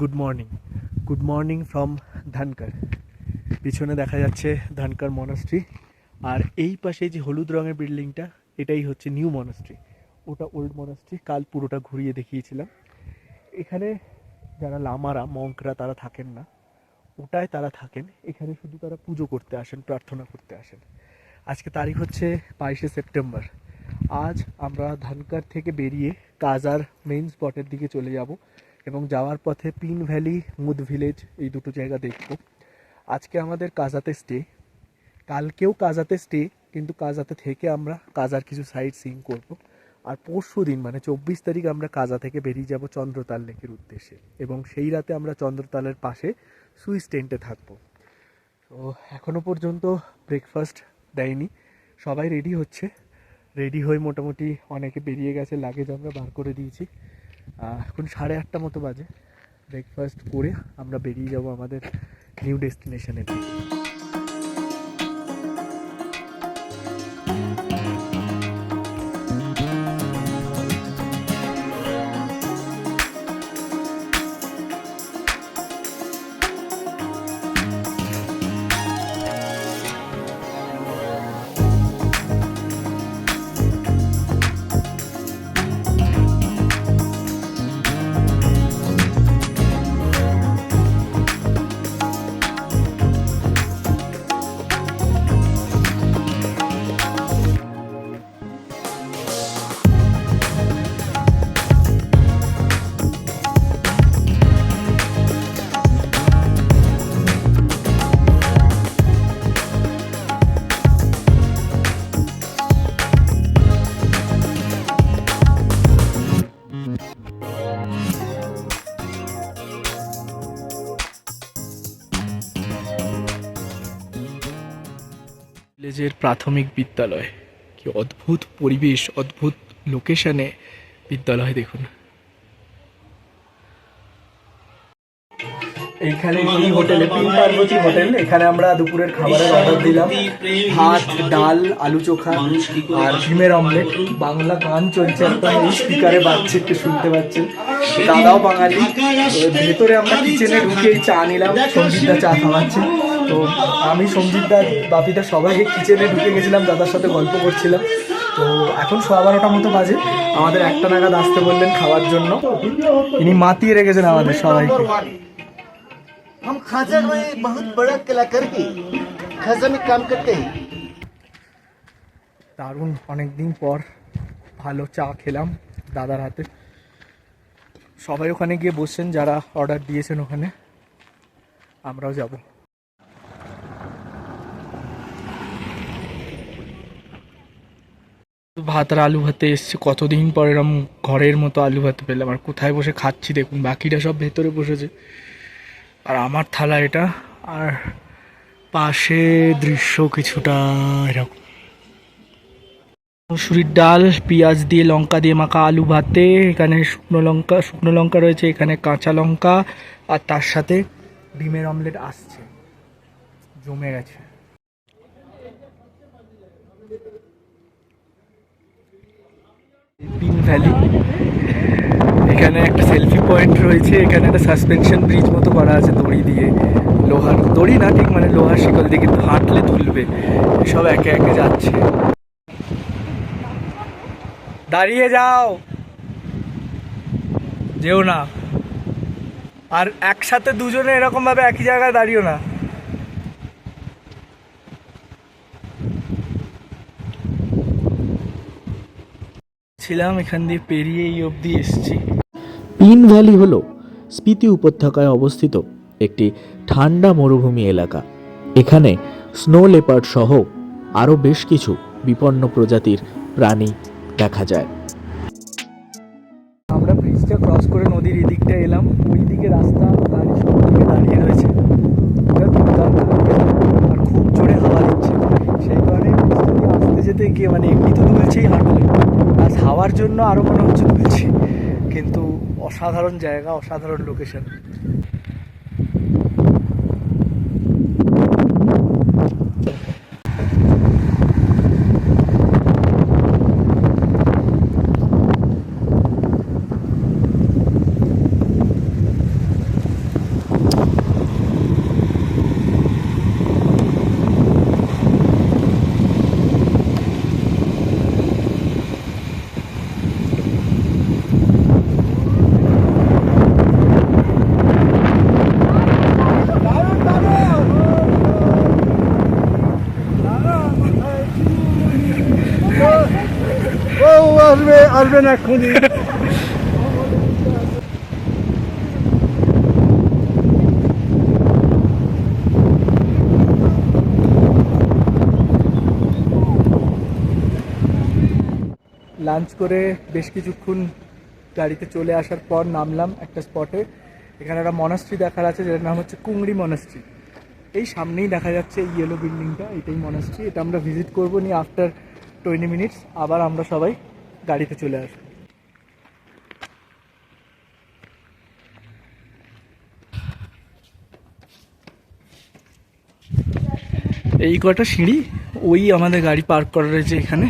Good morning good morning from Dhankar পিছনে দেখা যাচ্ছে ধানকার মনাস্ট্রি আর এই পাশে যে হলুদ রঙের বিল্ডিংটা এটাই হচ্ছে নিউ মনাস্ট্রি ওটা ওল্ড মনাস্ট্রি কাল পুরোটা ঘুরিয়ে দেখিয়েছিলাম। এখানে যারা লামারা মঙ্করা তারা থাকেন না। ওটায় তারা থাকেন। এখানে শুধু তারা পুজো করতে আসেন, প্রার্থনা করতে আসেন। আজকে তারিখ হচ্ছে বাইশে সেপ্টেম্বর। আজ আমরা ধানকার থেকে বেরিয়ে কাজার মেইন স্পটের দিকে চলে যাব। এবং যাওয়ার পথে পিন ভ্যালি, মুদ ভিলেজ এই দুটো জায়গা দেখব। আজকে আমাদের কাজাতে স্টে কালকেও কাজাতে স্টে কিন্তু কাজাতে থেকে আমরা কাজার কিছু সাইট সিং করব। আর পরশু দিন মানে চব্বিশ তারিখ, আমরা কাজা থেকে বেরিয়ে যাব চন্দ্রতাল লেকের উদ্দেশ্যে। এবং সেই রাতে আমরা চন্দ্রতালের পাশে সুইস টেন্টে থাকব। তো এখনও পর্যন্ত ব্রেকফাস্ট দেয়নি। সবাই রেডি হচ্ছে। রেডি হয়ে মোটামুটি অনেকে বেরিয়ে গেছে লাগেজ আমরা বার করে দিয়েছি। এখন সাড়ে আটটা মতো বাজে। ব্রেকফাস্ট করে আমরা বেরিয়ে যাব আমাদের নিউ ডেস্টিনেশনের দিকে ভিলেজের প্রাথমিক বিদ্যালয়। কি অদ্ভুত পরিবেশ, অদ্ভুত লোকেশনে বিদ্যালয় দেখুন। এইখানে এই হোটেলে পিন পার্বতী হোটেল। এখানে আমরা দুপুরের খাবারের অর্ডার দিলাম। ভাত, ডাল, আলু চোখা আর ডিমের অমলেট। বাংলা গান চলছে একদম এই স্পিকারে বাজছে, একটু শুনতে পাচ্ছেন। দাদাও বাঙালি। ভেতরে আমরা কিচেনে ঢুকে চা নিলাম। সঞ্জিতদা চা খাওয়াচ্ছে। তো আমি সঞ্জিতদা বাপিদা সবাই কিচেনে ঢুকে গেছিলাম দাদার সাথে গল্প করছিলাম তো এখন সোয়া বারোটা মতো বাজে আমাদের একটা নাগাদ আসতে বললেন খাওয়ার জন্য ইনি মাতিয়ে রেখেছেন আমাদের সবাইকে हम खाजा में बहुत बड़ा कलाकार ही खाजा में काम करते हैं দারুণ অনেক দিন পর ভালো চা খেলাম দাদার হাতে সবাই ওখানে গিয়ে বসছেন যারা অর্ডার দিয়েছেন ওখানে আমরাও যাব ভাত আর আলু ভাতে এসছে। কতদিন পর এরম ঘরের মতো আলু ভাত পেলাম। আর কোথায় বসে খাচ্ছি দেখুন বাকিরা সব ভেতরে বসেছে। আর আমার থালা এটা, আর পাশে দৃশ্য কিছুটা এরকম। মসুরির ডাল, পেঁয়াজ দিয়ে লঙ্কা দিয়ে মাখা আলু ভাতে, এখানে শুকনো লঙ্কা শুকনো লঙ্কা রয়েছে, এখানে কাঁচা লঙ্কা, আর তার সাথে ডিমের অমলেট আসছে। জমে গেছে। ভ্যালি। এখানে একটা সেলফি পয়েন্ট রয়েছে, এখানে একটা সাসপেনশন ব্রিজ মতো করা আছে দড়ি দিয়ে। লোহার, দড়ি না ঠিক মানে লোহার শিকল দিয়ে, কিন্তু হাঁটলে তুলবে। সব একে একে যাচ্ছে। দাঁড়িয়ে যাও। যেও না। আর একসাথে দুজনে এরকম ভাবে একই জায়গায় দাঁড়িও না। ছিলাম এখান দিয়ে পেরিয়ে এই অবধি এসছি। পিন ভ্যালি হল স্পিতি উপত্যকায় অবস্থিত একটি ঠান্ডা মরুভূমি এলাকা। এখানে স্নো লেপার্ড সহ আরও বেশ কিছু বিপন্ন প্রজাতির প্রাণী দেখা যায়। আমরা ব্রিজটা ক্রস করে নদীর এদিকটা এলাম। ওই দিকে রাস্তা গাড়ি সব দিকে দাঁড়িয়ে রয়েছে। আর খুব জোরে হাওয়া দিচ্ছে। সেই কারণে দিয়ে আসতে যেতে গিয়ে মানে এমনি তো দুলছেই হাঁটলে। আর হাওয়ার জন্য আরও মনে হচ্ছে দুলছে। কিন্তু অসাধারণ জায়গা, অসাধারণ লোকেশন আসবেন এক্ষুনি। লাঞ্চ করে বেশ কিছুক্ষণ গাড়িতে চলে আসার পর নামলাম একটা স্পটে। এখানে একটা মনাস্ট্রি দেখার আছে, যেটার নাম হচ্ছে কুংড়ি মনাস্ট্রি এই সামনেই দেখা যাচ্ছে ইয়েলো বিল্ডিংটা এটাই মনাস্ট্রি এটা আমরা ভিজিট করব নি আফটার টোয়েন্টি মিনিটস আবার আমরা সবাই গাড়িতে চলে আসব এই কটা সিঁড়ি ওই আমাদের গাড়ি পার্ক করা রয়েছে এখানে।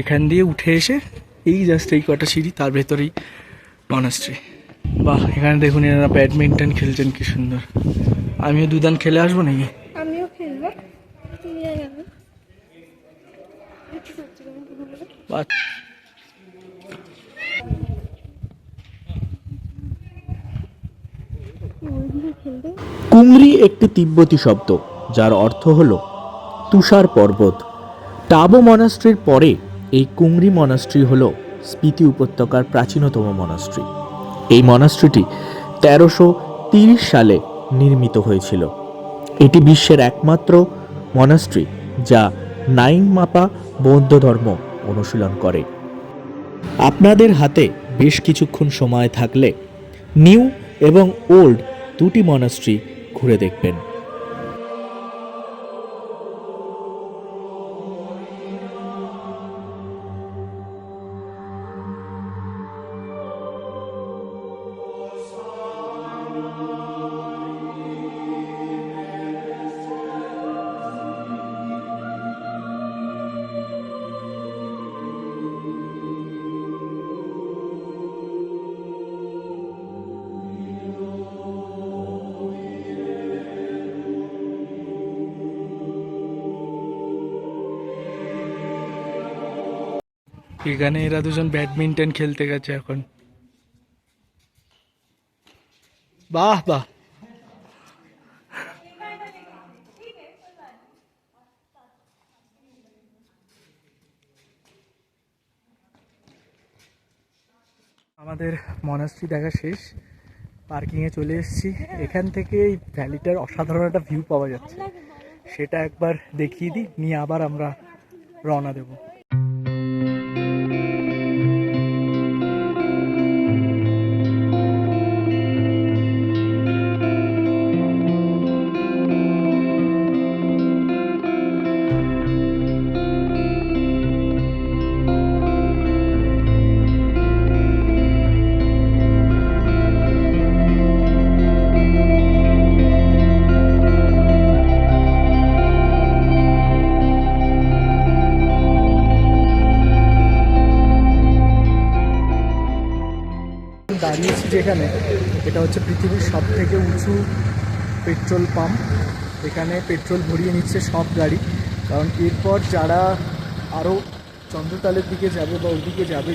এখান দিয়ে উঠে এসে এই জাস্ট এই কটা সিঁড়ি তার ভেতরেই মনাস্ট্রি বাহ এখানে দেখুন এনারা ব্যাডমিন্টন খেলছেন কি সুন্দর। আমিও দুদান খেলে আসব নাকি? আমিও খেলব। বাহ ওইদিকে খেলবে কুংরি একটি তিব্বতী শব্দ, যার অর্থ হল তুষার পর্বত। টাবো মনাস্ট্রির পরে এই কুংরি মনাস্ট্রি হল স্পিতি উপত্যকার প্রাচীনতম মনাস্ট্রি। এই মনাস্ট্রিটি তেরোশো তিরিশ সালে নির্মিত হয়েছিল। এটি বিশ্বের একমাত্র মনাস্ট্রি, যা নাইন মাপা বৌদ্ধ ধর্ম অনুশীলন করে। আপনাদের হাতে বেশ কিছুক্ষণ সময় থাকলে নিউ এবং ওল্ড দুটি মনাস্ট্রি ঘুরে দেখবেন। এখানে এরা দুজন ব্যাডমিন্টন খেলতে গেছে এখন। বাহ বাহ। আমাদের মনাস্ট্রি দেখা শেষ। পার্কিংয়ে চলে এসেছি। এখান থেকে এই ভ্যালিটার অসাধারণ একটা ভিউ পাওয়া যাচ্ছে। সেটা একবার দেখিয়ে দিই, নিয়ে আবার আমরা রওনা দেবো। পৃথিবীর সব থেকে উঁচু পেট্রোল পাম্প। এখানে পেট্রোল ভরিয়ে নিচ্ছে সব গাড়ি। কারণ এরপর যারা আরও চন্দ্রতালের দিকে যাবে বা ওইদিকে যাবে,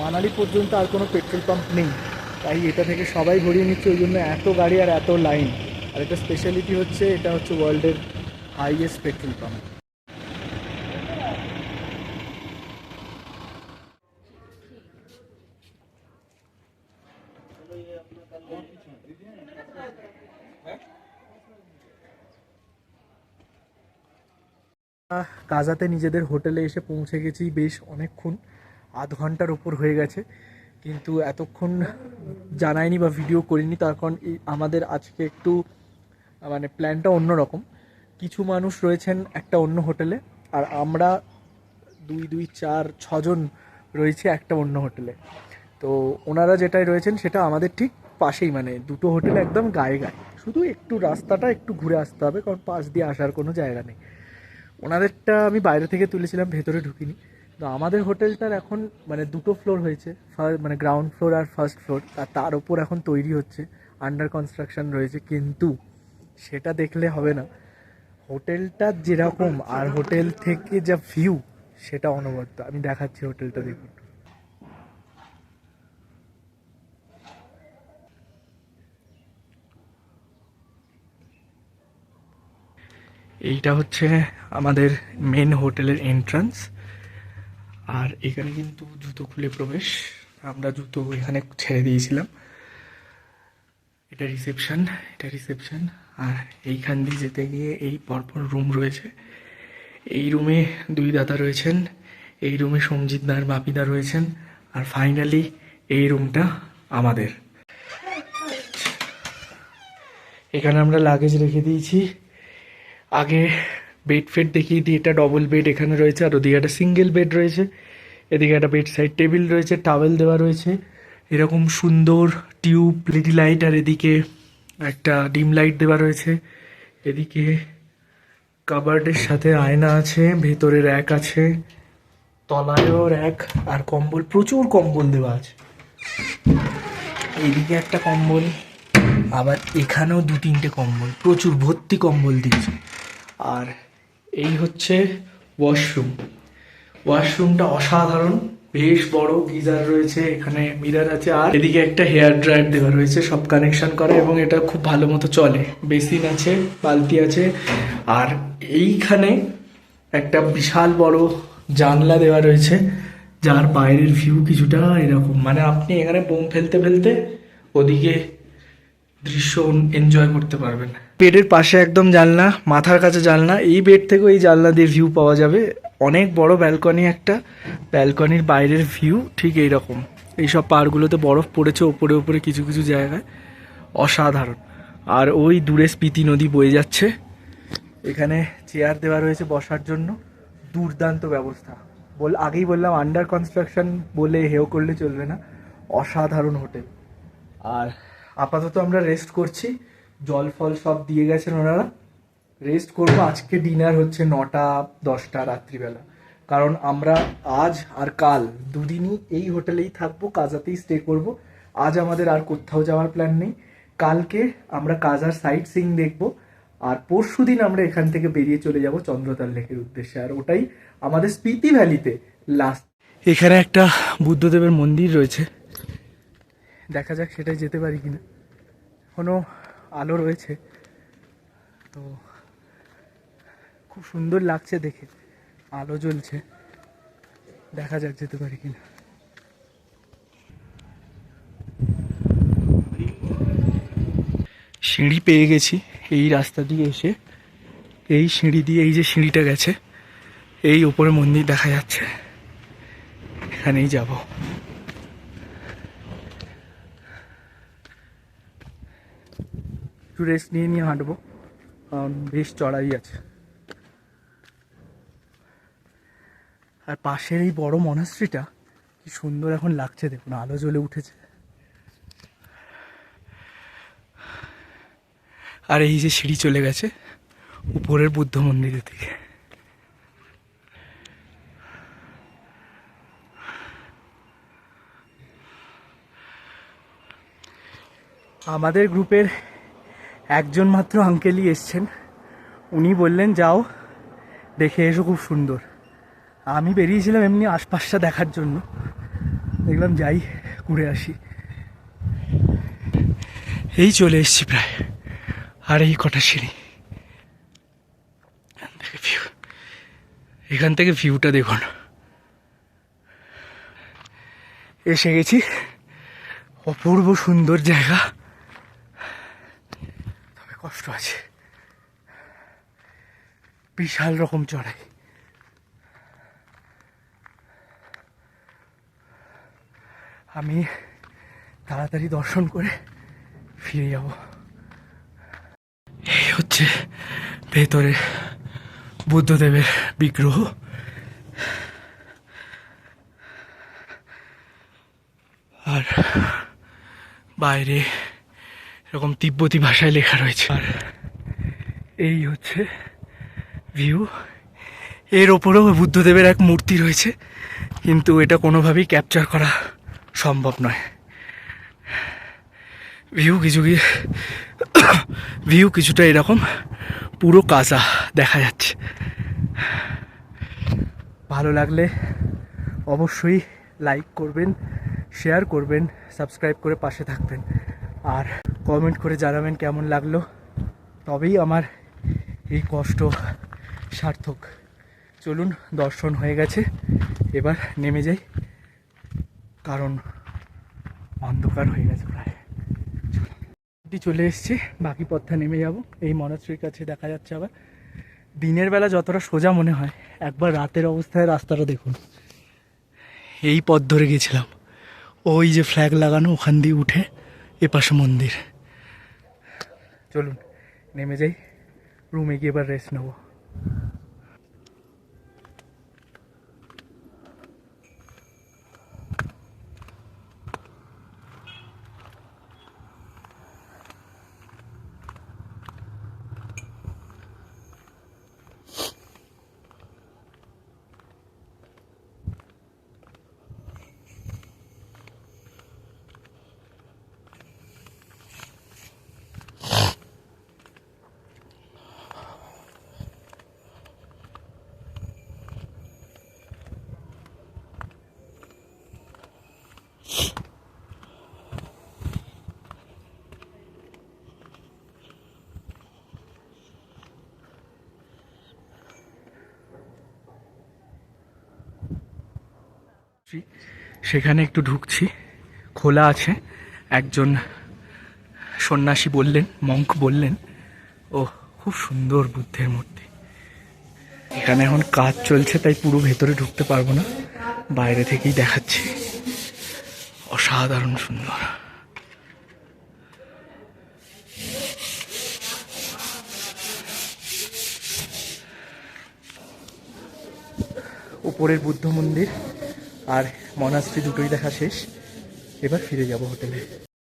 মানালি পর্যন্ত আর কোনো পেট্রোল পাম্প নেই। তাই এটা থেকে সবাই ভরিয়ে নিচ্ছে, ওই জন্য এত গাড়ি আর এত লাইন। আর এটা স্পেশালিটি হচ্ছে, এটা হচ্ছে ওয়ার্ল্ডের হাইয়েস্ট পেট্রোল পাম্প কাজাতে নিজেদের হোটেলে এসে পৌঁছে গেছি বেশ অনেকক্ষণ, আধ ঘণ্টার উপর হয়ে গেছে। কিন্তু এতক্ষণ জানাইনি বা ভিডিও করিনি, তার কারণ আমাদের আজকে একটু মানে প্ল্যানটা অন্যরকম। কিছু মানুষ রয়েছেন একটা অন্য হোটেলে, আর আমরা দুই দুই, চার, ছজন রয়েছে একটা অন্য হোটেলে। তো ওনারা যেটাই রয়েছেন সেটা আমাদের ঠিক পাশেই মানে দুটো হোটেল একদম গায়ে গায়ে। শুধু একটু রাস্তাটা একটু ঘুরে আসতে হবে, কারণ পাশ দিয়ে আসার কোনো জায়গা নেই। ওনাদেরটা আমি বাইরে থেকে তুলেছিলাম, ভেতরে ঢুকিনি। তো আমাদের হোটেলটার এখন মানে দুটো ফ্লোর হয়েছে মানে গ্রাউন্ড ফ্লোর আর ফার্স্ট ফ্লোর আর তার ওপর এখন তৈরি হচ্ছে আন্ডার কনস্ট্রাকশন রয়েছে। কিন্তু সেটা দেখলে হবে না। হোটেলটা যেরকম আর হোটেল থেকে যা ভিউ সেটা অনবদ্য। আমি দেখাচ্ছি হোটেলটা দেখুন। এইটা হচ্ছে আমাদের মেন হোটেলের এন্ট্রান্স আর এখানে কিন্তু জুতো খুলে প্রবেশ। আমরা জুতো এখানে ছেড়ে দিয়েছিলাম। এটা রিসেপশন এটা রিসেপশন আর এইখান দিয়ে যেতে গিয়ে এই পরপর রুম রয়েছে। এই রুমে দুই দাদা রয়েছেন, এই রুমে সঞ্জিত দা আর বাপিদা রয়েছেন। আর ফাইনালি এই রুমটা আমাদের। এখানে আমরা লাগেজ রেখে দিয়েছি। আগে বেড ফেড দেখিয়ে দিই, এটা ডবল বেড এখানে রয়েছে আর ওদিকে একটা সিঙ্গেল বেড রয়েছে। এদিকে একটা বেড সাইড টেবিল রয়েছে টাওয়েল দেওয়া রয়েছে। এরকম সুন্দর টিউব লিডি লাইট আর এদিকে একটা ডিম লাইট দেওয়া রয়েছে। এদিকে কাবার্ডের সাথে আয়না আছে ভেতরে র্যাক আছে, তলায়ও র্যাক আর কম্বল, প্রচুর কম্বল দেওয়া আছে। এদিকে একটা কম্বল, আবার এখানেও দু তিনটে কম্বল, প্রচুর ভর্তি কম্বল দিয়েছে। আর এই হচ্ছে ওয়াশরুম ওয়াশরুমটা অসাধারণ, বেশ বড় গিজার রয়েছে, এখানে মিরার আছে, আর এদিকে একটা হেয়ার ড্রায়ার দেওয়া রয়েছে, সব কানেকশন করা এবং এটা খুব ভালো মতো চলে। বেসিন আছে, বালতি আছে, আর এইখানে একটা বিশাল বড় জানলা দেওয়া রয়েছে, যার বাইরের ভিউ কিছুটা এরকম। মানে আপনি এখানে বোম ফেলতে ফেলতে ওদিকে দৃশ্য এনজয় করতে পারবেন। বেডের পাশে একদম জানলা, মাথার কাছে জানলা, এই বেড থেকেও এই জানলা দিয়ে ভিউ পাওয়া যাবে। অনেক বড় ব্যালকনি একটা ব্যালকনির বাইরের ভিউ ঠিক এই রকম এইসব পাহাড়গুলোতে বরফ পড়েছে ওপরে ওপরে কিছু কিছু জায়গায়, অসাধারণ। আর ওই দূরে স্পিতি নদী বয়ে যাচ্ছে। এখানে চেয়ার দেওয়া রয়েছে বসার জন্য। দুর্দান্ত ব্যবস্থা। বল, আগেই বললাম আন্ডার কনস্ট্রাকশন বলে হেও করলে চলবে না। অসাধারণ হোটেল আর আপাতত আমরা রেস্ট করছি। জল ফল সব দিয়ে গেছেন ওনারা। রেস্ট করব আজকে ডিনার হচ্ছে নটা, দশটা রাত্রিবেলা। কারণ আমরা আজ আর কাল দুদিনই এই হোটেলেই থাকব, কাজাতেই স্টে করব। আজ আমাদের আর কোথাও যাওয়ার প্ল্যান নেই। কালকে আমরা কাজার সাইট সিং দেখব। আর পরশু দিন আমরা এখান থেকে বেরিয়ে চলে যাব চন্দ্রতাল লেকের উদ্দেশ্যে। আর ওটাই আমাদের স্পিতি ভ্যালিতে লাস্ট এখানে একটা বুদ্ধদেবের মন্দির রয়েছে। দেখা যাক সেটাই যেতে পারি কি না কোনো আলো রয়েছে। তো খুব সুন্দর লাগছে দেখে। আলো জ্বলছে। দেখা যাক যেতে পারি কি না সিঁড়ি পেয়ে গেছি এই রাস্তা দিয়ে এসে। এই সিঁড়ি দিয়ে এই যে সিঁড়িটা গেছে, এই ওপরে মন্দির দেখা যাচ্ছে। এখানেই যাব। একটু রেস্ট নিয়ে নিয়ে হাঁটবো। কারণ বেশ চড়াই আছে। আর পাশের এই বড় মনাস্ট্রিটা কি সুন্দর এখন লাগছে দেখুন, আলো জ্বলে উঠেছে। আর এই যে সিঁড়ি চলে গেছে, উপরের বুদ্ধ মন্দিরের দিকে। আমাদের গ্রুপের একজন মাত্র আঙ্কেলই এসছেন। উনি বললেন, যাও, দেখে এসো খুব সুন্দর। আমি বেরিয়েছিলাম এমনি আশপাশটা দেখার জন্য। দেখলাম, যাই, ঘুরে আসি। এই চলে এসছি প্রায়। আর এই কটা সিঁড়ি। ভিউ এখান থেকে ভিউটা দেখুন। এসে গেছি। অপূর্ব সুন্দর জায়গা। কষ্ট আছে। বিশাল রকম চড়াই। আমি তাড়াতাড়ি দর্শন করে ফিরে যাব। এই হচ্ছে ভেতরে বুদ্ধদেবের বিগ্রহ। আর বাইরে এরকম তিব্বতী ভাষায় লেখা রয়েছে। আর এই হচ্ছে ভিউ এর ওপরেও বুদ্ধদেবের এক মূর্তি রয়েছে, কিন্তু এটা কোনোভাবেই ক্যাপচার করা সম্ভব নয়। ভিউ কিছু ভিউ কিছুটা এরকম, পুরো কাঁচা দেখা যাচ্ছে। ভালো লাগলে অবশ্যই লাইক করবেন শেয়ার করবেন সাবস্ক্রাইব করে পাশে থাকবেন। আর কমেন্ট করে জানাবেন কেমন লাগল। তবেই আমার এই কষ্ট সার্থক। চলুন, দর্শন হয়ে গেছে। এবার নেমে যাই। কারণ অন্ধকার হয়ে গেছে প্রায়। চলে এসেছি। বাকি পথটা নেমে যাব। এই মনাস্ট্রির কাছে দেখা যাচ্ছে আবার। দিনের বেলা যতটা সোজা মনে হয়, একবার রাতের অবস্থায় রাস্তাটা দেখুন। এই পথ ধরে গেছিলাম। ওই যে ফ্ল্যাগ লাগানো ওখান দিয়ে উঠে এপাশে মন্দির। চলুন নেমে যাই। রুমে গিয়ে এবার রেস্ট নেব। সেখানে একটু ঢুকছি। খোলা আছে। একজন সন্ন্যাসী বললেন মঙ্ক বললেন ও খুব সুন্দর বুদ্ধের মূর্তি। এখানে এখন কাজ চলছে, তাই পুরো ভেতরে ঢুকতে পারব না। বাইরে থেকেই দেখাচ্ছি। অসাধারণ সুন্দর। উপরের বুদ্ধ মন্দির আর মনাস্ট্রি দুটোই দেখা শেষ। এবার ফিরে যাব হোটেলে।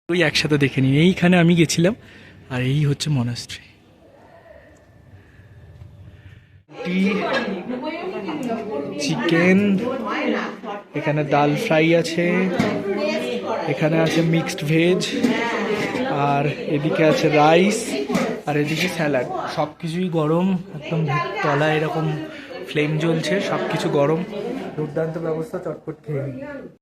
ওই একসাথে দেখে নিই এইখানে আমি গেছিলাম, আর এই হচ্ছে মনাস্ট্রি চিকেন, এখানে ডাল ফ্রাই আছে, এখানে আছে মিক্সড ভেজ, আর এদিকে আছে রাইস, আর এদিকে স্যালাড। সব কিছুই গরম, একদম তলায় এরকম ফ্লেম জ্বলছে সব কিছু গরম। দুর্দান্ত ব্যবস্থা চটপট খেয়ে